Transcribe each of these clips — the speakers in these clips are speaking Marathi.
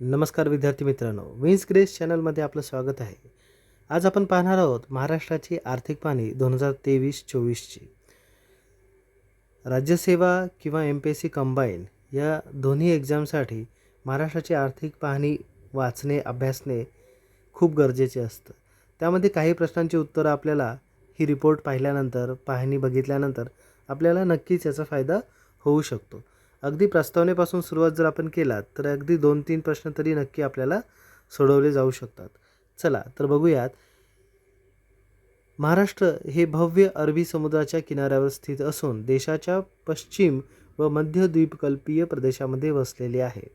नमस्कार विद्यार्थी मित्रांनो विन्स ग्रेस चॅनलमध्ये आपलं स्वागत आहे. आज आपण पाहणार आहोत महाराष्ट्राची आर्थिक पाहणी दोन हजार तेवीस चोवीसची. राज्यसेवा किंवा M P S C combine या दोन्ही एक्झामसाठी महाराष्ट्राची आर्थिक पाहणी वाचणे अभ्यासणे खूप गरजेचे असतं. त्यामध्ये काही प्रश्नांची उत्तरं आपल्याला ही रिपोर्ट पाहिल्यानंतर पाहणी बघितल्यानंतर आपल्याला नक्कीच याचा फायदा होऊ शकतो. अगदी प्रस्तावनेपासून सुरुवात जर आपण केला तर अगदी दोन तीन प्रश्न तरी नक्की आपल्याला सोडवले जाऊ शकतात. चला तर बघूयात. महाराष्ट्र हे भव्य अरबी समुद्राच्या किनाऱ्यावर स्थित असून देशाच्या पश्चिम व मध्य द्वीपकल्पीय प्रदेशामध्ये वसलेले आहे.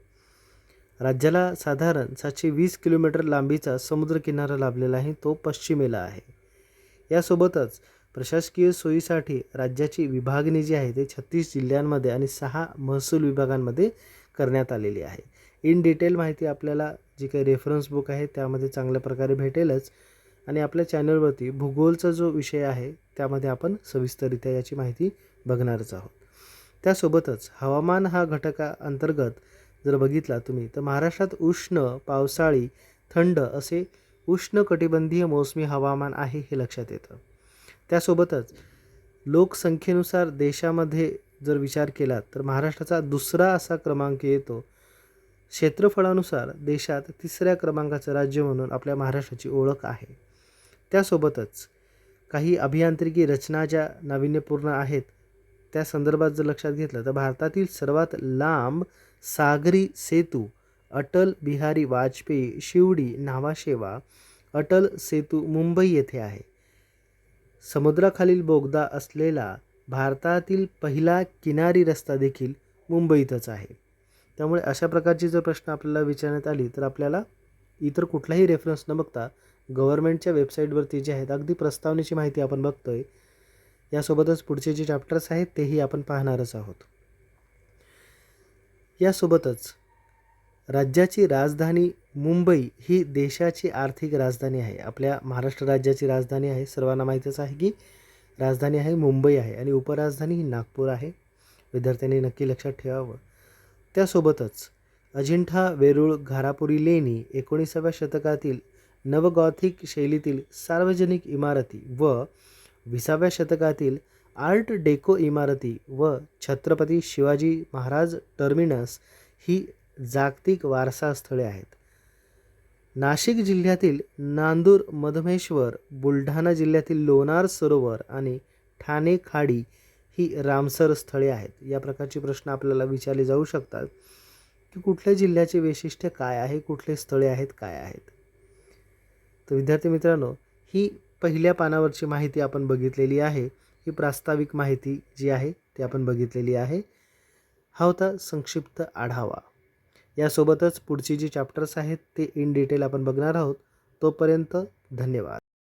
राज्याला साधारण सातशे वीस किलोमीटर लांबीचा समुद्रकिनारा लाभलेला आहे तो पश्चिमेला आहे. यासोबतच प्रशासकीय सोयीसाठी राज्याची विभागणी जी आहे ते छत्तीस जिल्ह्यांमध्ये आणि सहा महसूल विभागांमध्ये करण्यात आलेली आहे. इन डिटेल माहिती आपल्याला जी काही रेफरन्स बुक आहे त्यामध्ये चांगल्या प्रकारे भेटेलच. आणि आपल्या चॅनलवरती भूगोलचा जो विषय आहे त्यामध्ये आपण सविस्तररित्या याची माहिती बघणारच आहोत. त्यासोबतच हवामान हा घटका अंतर्गत जर बघितला तुम्ही तर महाराष्ट्रात उष्ण पावसाळी थंड असे उष्ण कटिबंधीय मोसमी हवामान आहे हे लक्षात येतं. त्यासोबतच लोकसंख्येनुसार देशामध्ये जर विचार केला तर महाराष्ट्राचा दुसरा असा क्रमांक येतो. क्षेत्रफळानुसार देशात तिसऱ्या क्रमांकाचं राज्य म्हणून आपल्या महाराष्ट्राची ओळख आहे. त्यासोबतच काही अभियांत्रिकी रचना ज्या नाविन्यपूर्ण आहेत त्या संदर्भात जर लक्षात घेतलं तर भारतातील सर्वात लांब सागरी सेतू अटल बिहारी वाजपेयी शिवडी न्हावाशेवा अटल सेतू मुंबई येथे आहे. समुद्राखालील बोगदा असलेला भारतातील पहिला किनारी रस्ता देखील मुंबईतच आहे. त्यामुळे अशा प्रकारची जर प्रश्न आपल्याला विचारण्यात आली तर आपल्याला इतर कुठलाही रेफरन्स न बघता गव्हर्नमेंटच्या वेबसाईटवरती जे आहेत अगदी प्रस्तावनेची माहिती आपण बघतो आहे यासोबतच पुढचे जे चॅप्टर्स आहेत तेही आपण पाहणारच आहोत. यासोबतच राज्याची राजधानी मुंबई ही देशाची आर्थिक राजधानी आहे. आपल्या महाराष्ट्र राज्याची राजधानी आहे. सर्वांना माहीतच आहे की राजधानी आहे मुंबई आहे आणि उपराजधानी ही नागपूर आहे. विद्यार्थ्यांनी नक्की लक्षात ठेवावं. त्यासोबतच अजिंठा वेरूळ घारापुरी लेणी एकोणीसाव्या शतकातील नवगॉथिक शैलीतील सार्वजनिक इमारती व विसाव्या शतकातील आर्ट डेको इमारती व छत्रपती शिवाजी महाराज टर्मिनस ही जागतिक वारसा स्थळे आहेत. नाशिक जिल्ह्यातील नांदूर मधमेश्वर बुलढाणा जिल्ह्यातील लोणार सरोवर आणि ठाणे खाडी ही रामसर स्थळे आहेत. या प्रकारचे प्रश्न आपल्याला विचारले जाऊ शकतात की कुठल्या जिल्ह्याचे वैशिष्ट्य काय आहे कुठले स्थळे आहेत काय आहेत? तर विद्यार्थी मित्रांनो ही पहिल्या पानावरची माहिती आपण बघितलेली आहे. ही प्रास्ताविक माहिती जी आहे ती आपण बघितलेली आहे. हा होता संक्षिप्त आढावा. यासोबतच पुढची जी चॅप्टर्स आहेत ते इन डिटेल आपण बघणार आहोत. तोपर्यंत धन्यवाद.